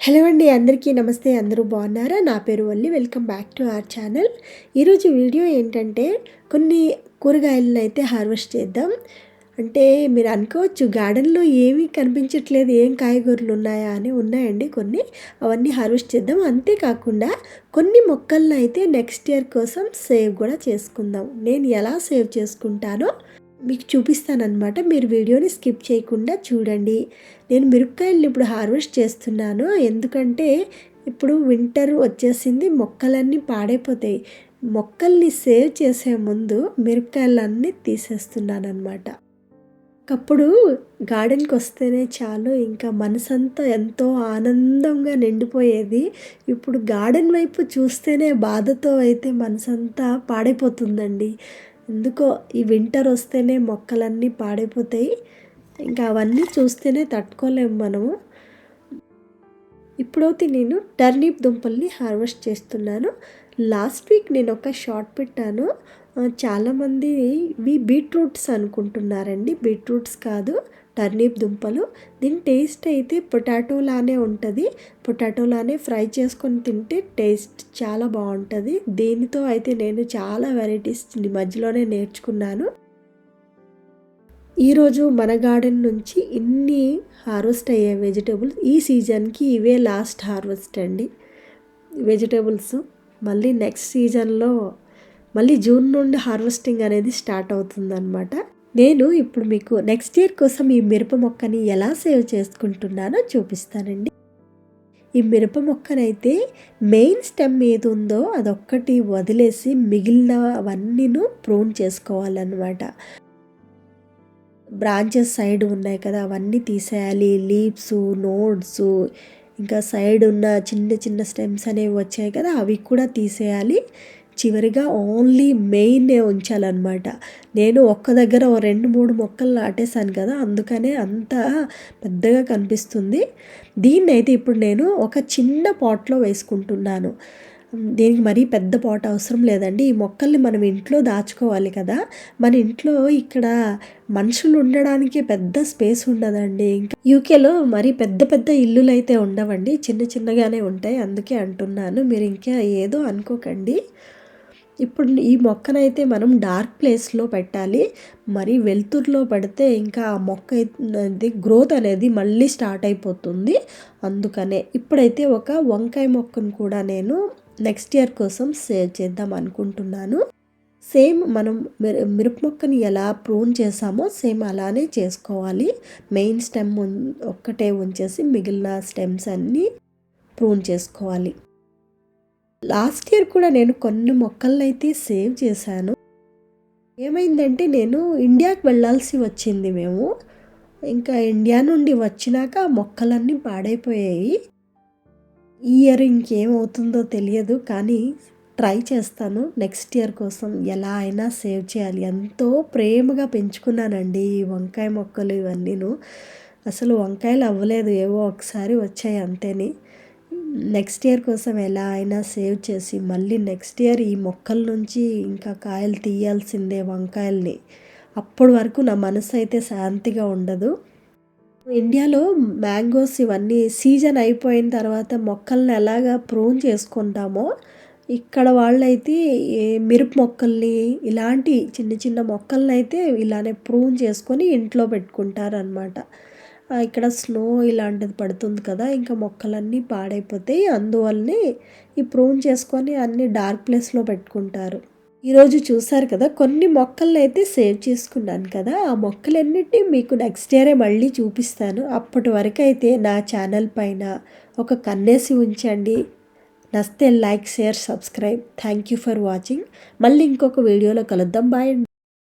Hello అండి అందరికీ నమస్తే అందరూ బాగున్నారా? నా పేరు Valli welcome back to our channel. ఈరోజు వీడియో ఏంటంటే కొన్ని కూరగాయలను అయితే హార్వెస్ట్ చేద్దాం. అంటే మీరు అనుకోవచ్చు గార్డెన్లో ఏమీ కనిపించట్లేదు ఏం కాయగూరలు ఉన్నాయా అని ఉన్నాయండి కొన్ని. అవన్నీ హార్వెస్ట్ చేద్దాం. అంతేకాకుండా కొన్ని మొక్కలను అయితే నెక్స్ట్ ఇయర్ కోసం సేవ్ కూడా చేసుకుందాం. నేను ఎలా సేవ్ చేసుకుంటానో మీకు చూపిస్తానమాట మీరు వీడియోని స్కిప్ చేయకుండా చూడండి. నేను మిరపకాయలను ఇప్పుడు హార్వెస్ట్ చేస్తున్నాను. ఎందుకంటే ఇప్పుడు వింటర్ వచ్చేసింది మొక్కలన్నీ పాడైపోతాయి. మొక్కల్ని సేవ్ చేసే ముందు మిరపకాయలన్నీ తీసేస్తున్నాను అనమాట ఒకప్పుడు గార్డెన్కి వస్తేనే చాలు ఇంకా మనసంతా ఎంతో ఆనందంగా నిండిపోయేది. ఇప్పుడు గార్డెన్ వైపు చూస్తేనే బాధతో అయితే మనసంతా పాడైపోతుందండి. ఎందుకో ఈ వింటర్ వస్తేనే మొక్కలన్నీ పాడైపోతాయి. ఇంకా అవన్నీ చూస్తేనే తట్టుకోలేము మనము. ఇప్పుడైతే నేను టర్నిప్ దుంపల్ని హార్వెస్ట్ చేస్తున్నాను. లాస్ట్ వీక్ నేను ఒక షార్ట్ పెట్టాను. చాలామంది మీ బీట్రూట్స్ అనుకుంటున్నారండి. బీట్రూట్స్ కాదు. టర్నిప్ దుంపలు. దీని టేస్ట్ అయితే పొటాటోలానే ఉంటుంది. పొటాటోలానే ఫ్రై చేసుకొని తింటే టేస్ట్ చాలా బాగుంటుంది. దీనితో అయితే నేను చాలా వెరైటీస్ మధ్యలోనే నేర్చుకున్నాను. ఈరోజు మన గార్డెన్ నుంచి ఇన్ని హార్వెస్ట్ అయ్యే వెజిటేబుల్స్ ఈ సీజన్కి ఇవే లాస్ట్ హార్వెస్ట్ అండి. వెజిటేబుల్స్ మళ్ళీ నెక్స్ట్ సీజన్లో మళ్ళీ జూన్ నుండి హార్వెస్టింగ్ అనేది స్టార్ట్ అవుతుందన్నమాట. నేను ఇప్పుడు మీకు నెక్స్ట్ ఇయర్ కోసం ఈ మిరప మొక్కని ఎలా సేవ్ చేసుకుంటున్నానో చూపిస్తానండి. ఈ మిరప మొక్కనైతే మెయిన్ స్టెమ్ ఏది ఉందో అదొక్కటి వదిలేసి మిగిలినవన్నీను ప్రూన్ చేసుకోవాలన్నమాట. బ్రాంచెస్ సైడ్ ఉన్నాయి కదా అవన్నీ తీసేయాలి. లీవ్స్ నోడ్స్ ఇంకా సైడ్ ఉన్న చిన్న చిన్న స్టెమ్స్ అనేవి వచ్చాయి కదా అవి కూడా తీసేయాలి. చివరిగా ఓన్లీ మెయిన్నే ఉంచాలన్నమాట. నేను ఒక్క దగ్గర ఓ రెండు మూడు మొక్కలు నాటేశాను కదా అందుకనే అంత పెద్దగా కనిపిస్తుంది. దీన్ని అయితే ఇప్పుడు నేను ఒక చిన్న పాట్లో వేసుకుంటున్నాను. దీనికి మరీ పెద్ద పాట్ అవసరం లేదండి. ఈ మొక్కల్ని మనం ఇంట్లో దాచుకోవాలి కదా. మన ఇంట్లో ఇక్కడ మనుషులు ఉండడానికి పెద్ద స్పేస్ ఉండదండి. ఇంకా యూకేలో మరీ పెద్ద పెద్ద ఇల్లులు అయితే ఉండవండి. చిన్న చిన్నగానే ఉంటాయి అందుకే అంటున్నాను. మీరు ఇంకా ఏదో అనుకోకండి. ఇప్పుడు ఈ మొక్కనైతే మనం డార్క్ ప్లేస్లో పెట్టాలి. మరి వెలుతురులో పెడితే ఇంకా ఆ మొక్క అనేది గ్రోత్ అనేది మళ్ళీ స్టార్ట్ అయిపోతుంది. అందుకనే ఇప్పుడైతే ఒక వంకాయ మొక్కను కూడా నేను నెక్స్ట్ ఇయర్ కోసం సేవ్ చేద్దాం అనుకుంటున్నాను. సేమ్ మనం మిరప మొక్కని ఎలా ప్రూన్ చేసామో సేమ్ అలానే చేసుకోవాలి. మెయిన్ స్టెమ్ ఒక్కటే ఉంచేసి మిగిలిన స్టెమ్స్ అన్నీ ప్రూన్ చేసుకోవాలి. లాస్ట్ ఇయర్ కూడా నేను కొన్ని మొక్కలను అయితే సేవ్ చేశాను. ఏమైందంటే నేను ఇండియాకి వెళ్ళాల్సి వచ్చింది మేము. ఇంకా ఇండియా నుండి వచ్చినాక ఆ మొక్కలన్నీ పాడైపోయాయి. ఈ ఇయర్ ఇంకేమవుతుందో తెలియదు కానీ ట్రై చేస్తాను నెక్స్ట్ ఇయర్ కోసం ఎలా అయినా సేవ్ చేయాలి. ఎంతో ప్రేమగా పెంచుకున్నానండి ఈ వంకాయ మొక్కలు ఇవన్నీను. అసలు వంకాయలు అవ్వలేదు ఏవో ఒకసారి వచ్చాయి అంతేని. నెక్స్ట్ ఇయర్ కోసం ఎలా అయినా సేవ్ చేసి మళ్ళీ నెక్స్ట్ ఇయర్ ఈ మొక్కల నుంచి ఇంకా కాయలు తీయాల్సిందే వంకాయల్ని. అప్పటి వరకు నా మనసు అయితే శాంతిగా ఉండదు. ఇండియాలో మ్యాంగోస్ ఇవన్నీ సీజన్ అయిపోయిన తర్వాత మొక్కల్ని ఎలాగా ప్రూన్ చేసుకుంటామో ఇక్కడ వాళ్ళైతే మిరప మొక్కల్ని ఇలాంటి చిన్న చిన్న మొక్కల్ని అయితే ఇలానే ప్రూన్ చేసుకొని ఇంట్లో పెట్టుకుంటారనమాట ఇక్కడ స్నో ఇలాంటిది పడుతుంది కదా ఇంకా మొక్కలన్నీ పాడైపోతాయి. అందువల్లనే ఈ ప్రూన్ చేసుకొని అన్ని డార్క్ ప్లేస్లో పెట్టుకుంటారు. ఈరోజు చూసారు కదా కొన్ని మొక్కలను అయితే సేవ్ చేసుకున్నాను కదా ఆ మొక్కలన్నిటినీ మీకు నెక్స్ట్ ఇయరే మళ్ళీ చూపిస్తాను. అప్పటి వరకు అయితే నా ఛానల్ పైన ఒక కన్నేసి ఉంచండి. నస్తే like share subscribe thank you for watching మళ్ళీ ఇంకొక వీడియోలో కలుద్దాం. బాయ్